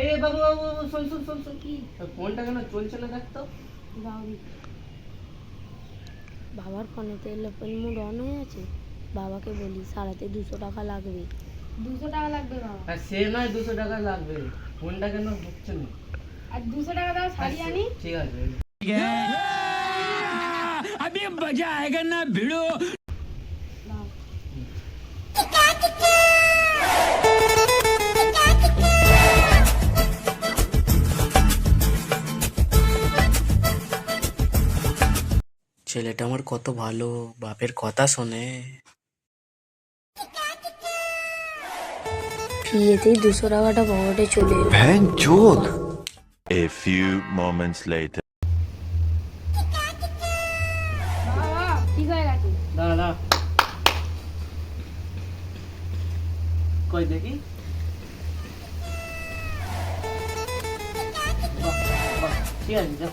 এই বাবু বাবু শোন শোন শোন শোন। কি ফোনটা কেন চলছে না দেখতো বাবার ফোনেতে এলোপেন মুড অন হয়ে আছে। বাবাকে বলি সারাতে দুশো টাকা লাগবে। দুশো টাকা লাগবে বাবা। সে নয় দুশো টাকা লাগবে। ফোনটা কেন হচ্ছে না? আর দুশো টাকা দাও শাড়ি আনি। ঠিক আছে। দাও। ছেলেটা আমার কত ভালো বাপের কথা শোনে। বিয়েতেই দুশো টাকাটা পকেটে চলে এলো। A few moments later. বাবা ঠিক হয়ে গেছে দাঁড়া দাঁড়া। কই দেখি? বাহ, বাহ, ঠিক আছে যাও